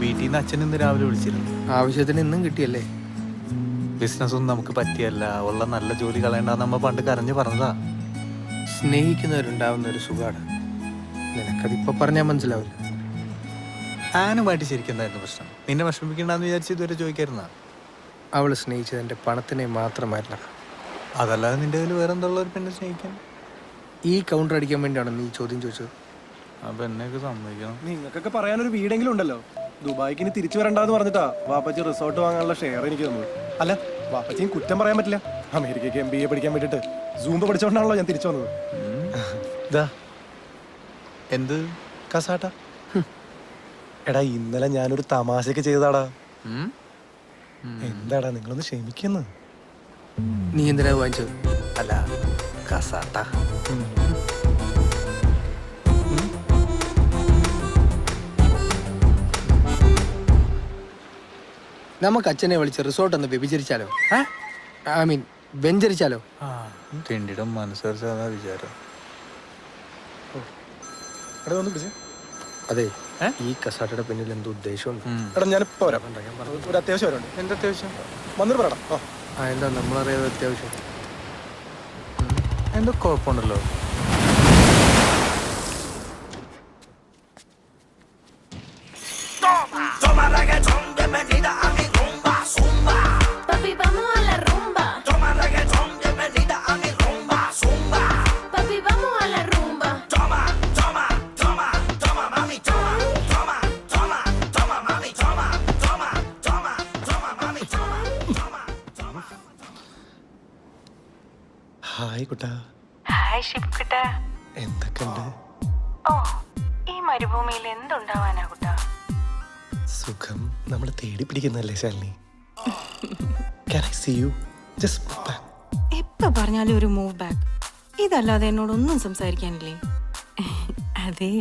വീട്ടിൽ നിന്ന് അച്ഛൻ ഇന്ന് രാവിലെ വിളിച്ചിരുന്നു. ആവശ്യത്തിന് ഇന്നും കിട്ടിയല്ലേ? ബിസിനസ് ഒന്നും നമുക്ക് പറ്റിയല്ല. ഉള്ള നല്ല ജോലി കളയണ്ടെന്ന് നമ്മ പണ്ട് കരഞ്ഞു പറഞ്ഞതാ. സ്നേഹിക്കുന്നവരുണ്ടാവുന്ന ഒരു സുഖാണ്. നിനക്കതിപ്പോ പറഞ്ഞാൽ മനസ്സിലാവില്ല. ആനുമായിട്ട് ശരിക്കും എന്തായിരുന്നു പ്രശ്നം? നിന്നെ വിഷമിക്കണ്ടെന്ന് വിചാരിച്ച് ഇതുവരെ ചോദിക്കായിരുന്ന? അവൾ സ്നേഹിച്ചത് എന്റെ പണത്തിനെ മാത്രമായിരുന്ന അതല്ലാതെ നിന്റെ കയ്യിൽ വേറെ എന്തുള്ള ഒരു പെണ്ണെ സ്നേഹിക്കാൻ? ഈ കൗണ്ടർ അടിക്കാൻ വേണ്ടിയാണ് നീ ചോദ്യം ചോദിച്ചത്. അപ്പൊ എന്നെയൊക്കെ സമ്മതിക്കണം. നിങ്ങൾക്കൊക്കെ പറയാനൊരു വീടെങ്കിലും ഉണ്ടല്ലോ. ദുബായിക്ക് ഇനി തിരിച്ചു വരണ്ടെന്ന് പറഞ്ഞിട്ടാ വാപ്പച്ചി റിസോർട്ട് വാങ്ങാനുള്ള ഷെയർ എനിക്ക് തന്നു. അല്ല വാപ്പച്ചിയും കുറ്റം പറയാൻ പറ്റില്ല. അമേരിക്കയ്ക്ക് എം ബി എ പഠിക്കാൻ വേണ്ടിട്ട് സൂമ്പ് പഠിച്ചോണ്ടാണല്ലോ ഞാൻ തിരിച്ചു വന്നത്. ഇതാ എന്ത്? കസാട്ട? എടാ ഇന്നലെ ഞാനൊരു തമാശക്ക് ചെയ്തതാടാ? എന്താടാ നിങ്ങളൊന്ന് ക്ഷമിക്കുന്നു? നീ എന്തിനാ വാങ്ങിച്ചത്? അല്ല കസാട്ട. നമുക്ക് അച്ഛനെ വിളിച്ച് റിസോർട്ട് ഒന്ന് വ്യഭിചരിച്ചാലോ? I mean വെഞ്ചരിച്ചാലോ? തിണ്ടിയുടെ മനസ്സറിച്ചാ അതാ വിചാരം. എടാ ഒന്ന് പിടിച്ചേ. അതെ ഈ കസാട്ടയുടെ പിന്നിൽ എന്തോ ഉദ്ദേശമുണ്ട്. എടാ ഞാനിപ്പോ വരാം. ഒരു അത്യാവശ്യം വരണ്ട് എന്താ അത്യാവശ്യം? വന്നിട്ട് പറയണം ആ എന്താ നമ്മളറിയാതെ അത്യാവശ്യം? എന്തോ കുഴപ്പമുണ്ടല്ലോ. ഹായ് കുട്ടാ ഹായ് ഷിപ്കിട്ട എന്തൊക്കെയുണ്ട്? ഓ ഈ മരുഭൂമിയിൽ എന്തുണ്ടാവാനാ കുട്ടാ? സുഖം. നമ്മൾ തേടി പിടിക്കുന്നല്ലേ Shalini? Can I see you? Just move back. എപ്പോ പറഞ്ഞാലും ഒരു മൂവ് ബാക്ക് ഇതല്ലാതെ എന്നോടൊന്നും സംസാരിക്കാനില്ലേ? അതെ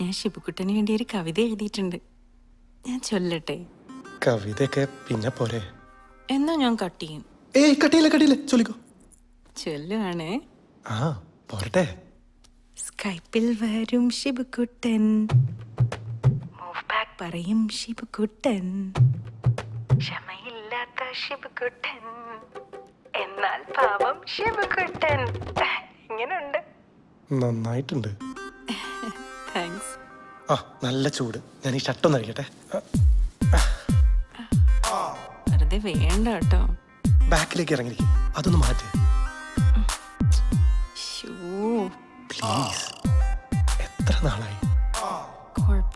ഞാൻ ഷിബുക്കുട്ടന് വേണ്ടി ഒരു കവിത എഴുതിയിട്ടുണ്ട്. ഞാൻ ചൊല്ലട്ടെ? കവിതയൊക്കെ പിന്നെ പോരെ. എന്നാ ഞാൻ കട്ട് ചെയ്യും. ഏയ് കട്ടിയില്ല കട്ടിയില്ല. ചൊല്ലിക്കോ. ചൊല്ലുവാണ്. ആ പോരട്ടെ. സ്കൈപ്പിൽ വരും ബാക്ക് പറയും ശിവകുട്ടൻ. ക്ഷമയില്ലാത്ത ശിവകുട്ടൻ. എന്നാൽ പാവം ശിവകുട്ടൻ. ഇങ്ങനുണ്ട്. നന്നായിട്ടുണ്ട്. താങ്ക്സ് ആ നല്ല ചൂട്. ഞാൻ ഈ ഷർട്ടൊന്ന് അഴിക്കട്ടെ വെറുതെ വേണ്ട കേട്ടോ. ബാക്കിലേക്ക് ഇറങ്ങിയിരിക്കും. അതൊന്ന് മാറ്റ്.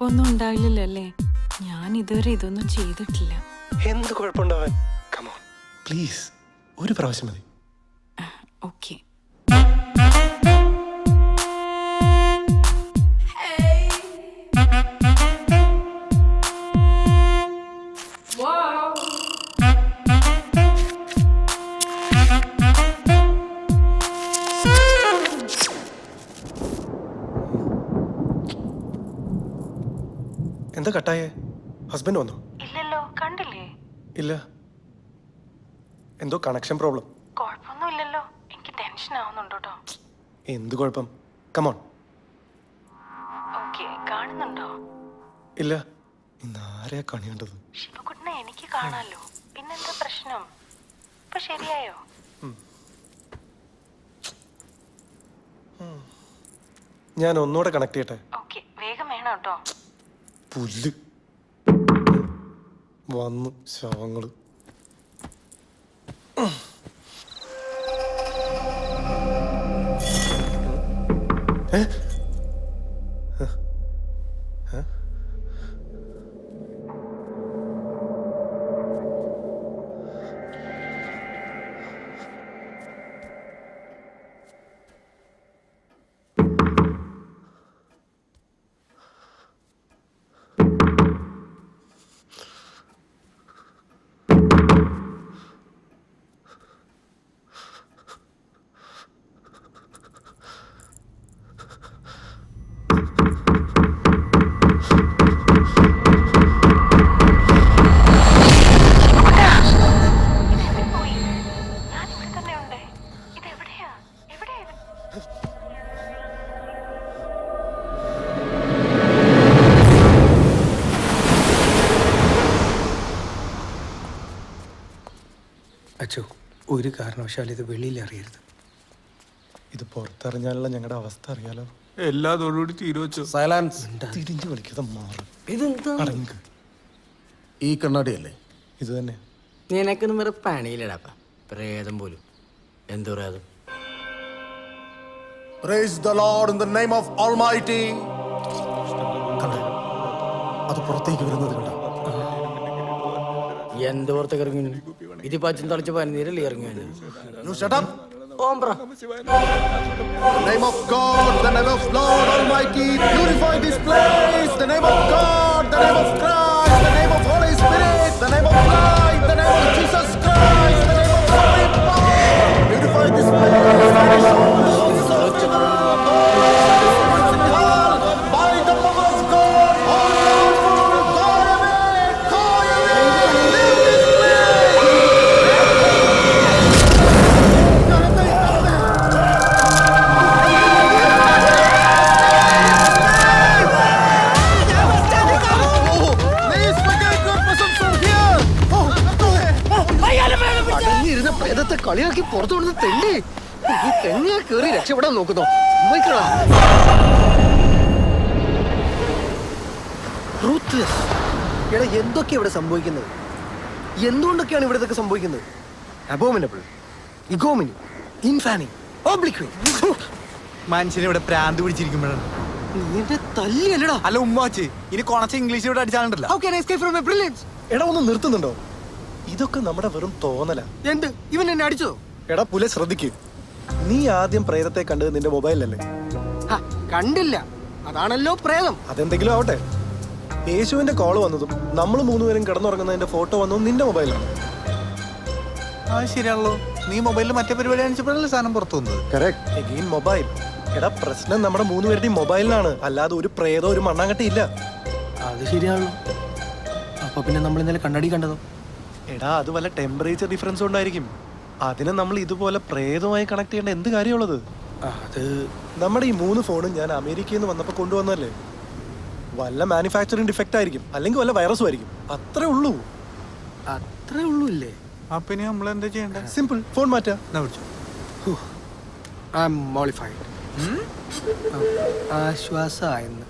കുഴപ്പമൊന്നും ഉണ്ടാവില്ലല്ലോ അല്ലേ ഞാൻ ഇതുവരെ ഇതൊന്നും ചെയ്തിട്ടില്ല. എന്ത് കുഴപ്പമുണ്ടാവാൻ കമോൺ പ്ലീസ് ഒരു പ്രാവശ്യം മതി. ഓക്കെ എന്താ കട്ടായേ? ഹസ്ബൻഡ് വന്നോ? ഇല്ലല്ലോ കണ്ടില്ലേ? ഇല്ല. എന്തോ കണക്ഷൻ പ്രോബ്ലം കുഴപ്പമൊന്നും ഇല്ലല്ലോ എനിക്ക് ടെൻഷൻ ആവുന്നുണ്ട് കേട്ടോ. എന്ത് കുഴപ്പം? കമോൺ ഓക്കെ കാണുന്നുണ്ടോ? ഇല്ല. ഇന്ന് ആരെയാ കണി കണ്ടത് ശിവകുട്ടിനെ എനിക്ക് കാണാലോ. പിന്നെന്താ പ്രശ്നം? ഇപ്പൊ ശരിയായോ? ഞാൻ ഒന്നുകൂടെ കണക്ട് ചെയ്യട്ടെ? ഓക്കെ വേഗം വേണം കേട്ടോ. പുല്ല് വന്ന് ശവങ്ങൾ ഏ? ഒരു കാരണവശാലും ഇത് വെളിയിൽ അറിയരുത്. ഇത് പുറത്തറിഞ്ഞാലുള്ള ഞങ്ങളുടെ അവസ്ഥ അറിയാലോ? എല്ലാ തീരുവച്ചു സൈലൻസ് തിരിഞ്ഞു കളിക്കാതെ മാറും. ഇതെന്താ? അടങ്ങ്. ഈ കണ്ണാടിയല്ലേ? ഇത് തന്നെ. നിനക്കൊന്നും വേറെ പണിയില്ലടാപ്പ പ്രേതം പോലും. എന്ത് പ്രേതം? Praise the Lord in the name of Almighty. കണ്ടോ അത് പുറത്തേക്ക് വരുന്നത് കണ്ടോ. എന്ത് പുറത്തേക്ക് ഇറങ്ങി? ഇതി പാച്ചും തളിച്ച പനിനീരിൽ ഇറങ്ങി വന്നു ഓംബ്രോ പ്രേതത്തെ കളിയാക്കി പുറത്തു കൊണ്ടു തെണ്ടി ഈ തെങ്ങ കയറി രക്ഷപ്പെടാൻ നോക്കുന്നു. സമ്മതിക്കടാ. എടാ എന്തൊക്കെയാ ഇവിടെ സംഭവിക്കുന്നത്? എന്തുകൊണ്ടൊക്കെയാണ് ഇവിടെ ഇതൊക്കെ സംഭവിക്കുന്നത്? അബോമിനബിൾ ഇഗോമിനി ഇൻഫാനി ഓബ്ലിക്വി മനുഷ്യനെ ഇവിടെ പ്രാന്ത് പിടിച്ചിരിക്കുമ്പോഴാണ്. നിന്റെ അല്ല ഉമ്മാച്ചി. ഇനി കൊണച്ച ഇംഗ്ലീഷ് ഇവിടെ അടിച്ചാണ്ടല്ലോ എടാ ഒന്ന് നിർത്തുന്നുണ്ടോ? ഇതൊക്കെ നമ്മുടെ വെറും തോന്നല. എന്ത്? ഇവൻ എന്നെ അടിച്ചോ എടാ പുല ശ്രദ്ധിക്ക്. നീ ആദ്യം പ്രേതത്തെ കണ്ടത് നിന്റെ മൊബൈലല്ലേ കണ്ടില്ല. അതാണല്ലോ പ്രേതം. അതെന്തെങ്കിലും ആവട്ടെ. യേശുവിന്റെ കോൾ വന്നതും നമ്മൾ മൂന്നുപേരും കിടന്നുറങ്ങുന്നതിന്റെ ഫോട്ടോ വന്നതും നിന്റെ മൊബൈലാണ്. ആ ശരിയാണല്ലോ. നീ മൊബൈലിൽ മറ്റേ പരിപാടി കാണിച്ചപ്പോഴല്ലേ സാധനം പുറത്തു വന്നത്? Again mobile. എടാ പ്രശ്നം നമ്മുടെ മൂന്നുപേരുടെയും മൊബൈലിലാണ്. അല്ലാതെ ഒരു പ്രേതോ ഒരു മണ്ണാങ്കട്ടി ഇല്ല. അത് ശരിയാണല്ലോ. അപ്പൊ പിന്നെ നമ്മൾ ഇന്നലെ കണ്ണടി കണ്ടതോ? എടാ അത് വല്ല ടെമ്പറേച്ചർ ഡിഫറൻസ് കൊണ്ടായിരിക്കും. അതിനെ നമ്മൾ ഇതുപോലെ പ്രേതമായി കണക്ട് ചെയ്യേണ്ട എന്ത് കാര്യമുള്ളത്? അത് നമ്മുടെ ഈ മൂന്ന് ഫോണും ഞാൻ അമേരിക്കയിൽ നിന്ന് വന്നപ്പോൾ കൊണ്ടുവന്നല്ലേ വല്ല മാനുഫാക്ചറിങ് ഡിഫക്റ്റ് ആയിരിക്കും അല്ലെങ്കിൽ വല്ല വൈറസും ആയിരിക്കും. അത്രേ ഉള്ളൂ. അത്രേ ഉള്ളൂ ഇല്ലേ? അപ്പൊ ഇനി നമ്മൾ എന്താ ചെയ്യേണ്ടത് സിമ്പിൾ ഫോൺ മാറ്റാ. വിളിച്ചു ഐ ആം മോളിഫൈഡ് ആശ്വാസമായെന്ന്.